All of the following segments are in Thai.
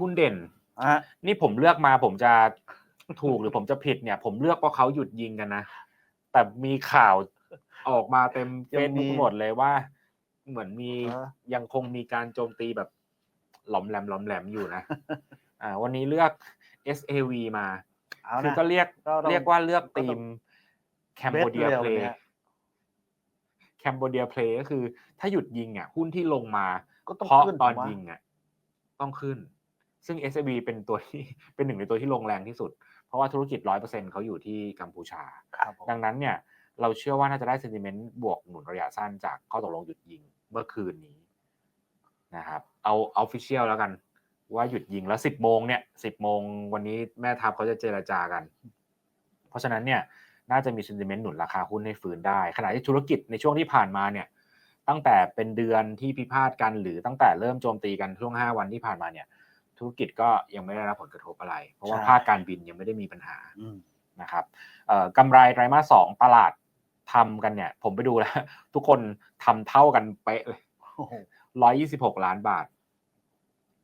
หุ้นเด่นอะนี่ผมเลือกมาผมจะถูกหรือผมจะผิดเนี่ย ผมเลือกเพราะเขาหยุดยิงกันนะ แต่มีข่าวออกมาเต็มเฟซบุ๊กหมดเลยว่า เหมือนมียังคงมีการโจมตีแบบหลอมแหลมหลอมแหลมอยู่นะอ่า วันนี้เลือก SAV มาเอาคือนะก็เรียกก็ต้องเรียกว่าเลือกก็ทีต้อมงแคมโบเดีย Bet เพล Real ย์เนี่ยแคมโบเดียเพลย์ก็คือ ถ้าหยุดยิงอะหุ้นที่ลงมาก็ต้องเพราะขึ้นตอนผมว่ายิงอะต้องขึ้น ซึ่ง SAB เป็นตัวที่เป็นหนึ่งในตัวที่ลงแรงที่สุด เพราะว่าธุรกิจร้อยเปอร์เซ็นเขาอยู่ที่กัมพูชาครับผมดังนั้นเนี่ยเราเชื่อว่าน่าจะได้ sentiment บวกหนุนระยะสั้นจากข้อตกลงหยุดยิงเมื่อคืนนี้นะครับเอา official แล้วกัน ว่าหยุดยิงแล้วสิบโมงเนี่ยสิบโมงวันนี้แม่ทัพเขาจะเจรจากัน เพราะฉะนั้นเนี่ยน่าจะมี sentiment หนุนราคาหุ้นให้ฟื้นได้ ขณะที่ธุรกิจในช่วงที่ผ่านมาเนี่ยตั้งแต่เป็นเดือนที่พิพาทกันหรือตั้งแต่เริ่มโจมตีกันช่วง 5 วันที่ผ่านมาเนี่ย ธุรกิจก็ยังไม่ได้รับผลกระทบอะไร เพราะว่าใช่ภาคการบินยังไม่ได้มีปัญหาอืมนะครับเอ่อกำไรไตรมาสสองตลาดทำกันเนี่ย ผมไปดูแล้ว ทุกคนทำเท่ากันเป๊ะเลยโอ้โหร้อยยี่สิบหกล้านบาท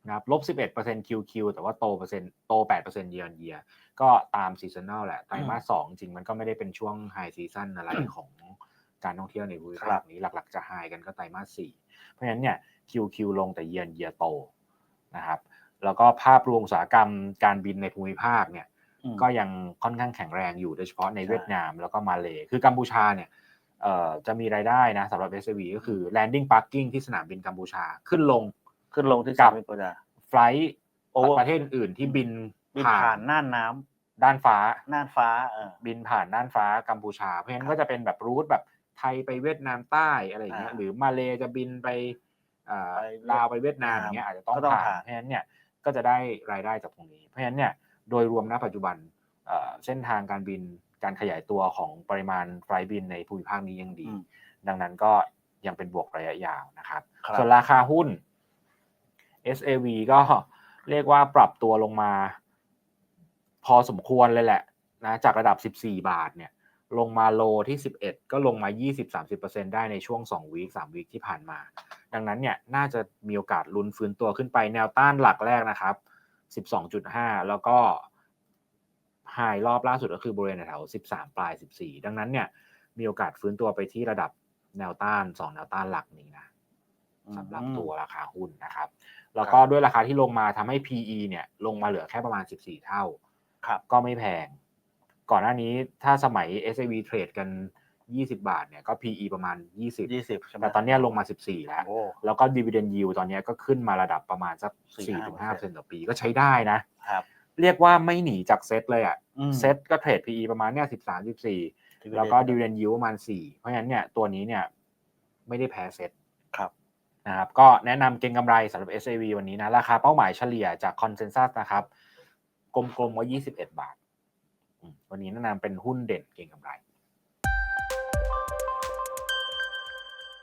นะครับลบสิบเอ็ดเปอร์เซ็นต์คิวคิวแต่ว่าโตเปอร์เซ็นต์โตแปดเปอร์เซ็นต์เยียร์เยียก็ตามซีซันแนลแหละ ไตรมาสสองจริงมันก็ไม่ได้เป็นช่วงไฮซีซันอะไรของการท่องเที่ยวในภูมิภาคนี้หลัก ๆ จะไฮกันก็ไตรมาสสี่เพราะฉะนั้นเนี่ยคิวคิวลงแต่เยียร์เยียโตนะครับ แล้วก็ภาพรวมอุตสาหกรรมการบินในภูมิภาคเนี่ยอืมก็ยังค่อนข้างแข็งแรงอยู่โดยเฉพาะในใช่เวียดนามแล้วก็มาเลคือกัมพูชาเนี่ยเอ่อจะมีรายได้นะสำหรับ s อ v ก็คือ landing parking ที่สนามบินกัมพูชาขึ้นลงขึ้นลงที่กัสาบมมิตรดาไฟลท์ Over ประเทศอื่นๆที่บินบินผ่าผ่านนน่านน้ำด้านฟ้าน่านฟ้าเออบินผ่านด้านฟ้ากัมพูชา เพราะฉะนั้นก็จะเป็นแบบรูทแบบไทยไปเวียดนามใต้อะไรอย่างเงี้ยอ่าหรือมาเลจะบินไปเอ่อไปลาวไปเวียดนามอย่างเงี้ยอาจจะต้องก็ต้องผ่านผ่านเพราะฉะนั้นเนี่ย ก็จะได้รายได้จากตรงนี้ เพราะฉะนั้นเนี่ยโดยรวมณปัจจุบันเอ่อเส้นทางการบินการขยายตัวของปริมาณไฟล์บินในภูมิภาคนี้ยังดีอืมดังนั้นก็ยังเป็นบวกระยะยาวนะครับครับส่วนราคาหุ้น SAV ก็เรียกว่าปรับตัวลงมา พอสมควรเลยแหละนะจากระดับ 14 บาทเนี่ย ลงมาโลที่ 11 ก็ลงมา 20-30%ได้ในช่วง2วีค3วีคที่ผ่านมา ดังนั้นเนี่ยน่าจะมีโอกาสลุ้นฟื้นตัวขึ้นไปแนวต้านหลักแรกนะครับ 12.5 แล้วก็ไฮรอบล่าสุดก็คือบริเวณแถว 13 ปลาย 14 ดังนั้นเนี่ยมีโอกาสฟื้นตัวไปที่ระดับแนวต้าน 2 แนวต้านหลักนี้นะสำหรับตัวราคาหุ้นนะครับ แล้วก็ด้วยราคาที่ลงมาทำให้ PE เนี่ยลงมาเหลือแค่ประมาณ 14 เท่าครับก็ไม่แพง ก่อนหน้านี้ถ้าสมัย SAV เทรดกัน 20 บาทเนี่ยก็ PE ประมาณ 20ยี่สิบใช่ไหมแต่ตอนเนี้ยลงมา 14 แล้วโอ้แล้วก็ dividend yield ตอนเนี้ยก็ขึ้นมาระดับประมาณสัก 4-5%ต่อปีก็ใช้ได้นะครับ เรียกว่าไม่หนีจากเซตเลยอะอืมเซตก็เทรด PE ประมาณเนี่ย13 14 แล้วก็ dividend yield ประมาณ 4 เพราะฉะนั้นเนี่ยตัวนี้เนี่ยไม่ได้แพ้เซตครับนะครับก็แนะนำเก็งกำไรสำหรับ SAV วันนี้นะ ราคาเป้าหมายเฉลี่ยจากคอนเซน s ซ s นะครับกลมๆว่า 21 บาทอืม วันนี้แนะนำเป็นหุ้นเด่นเก่งกำไร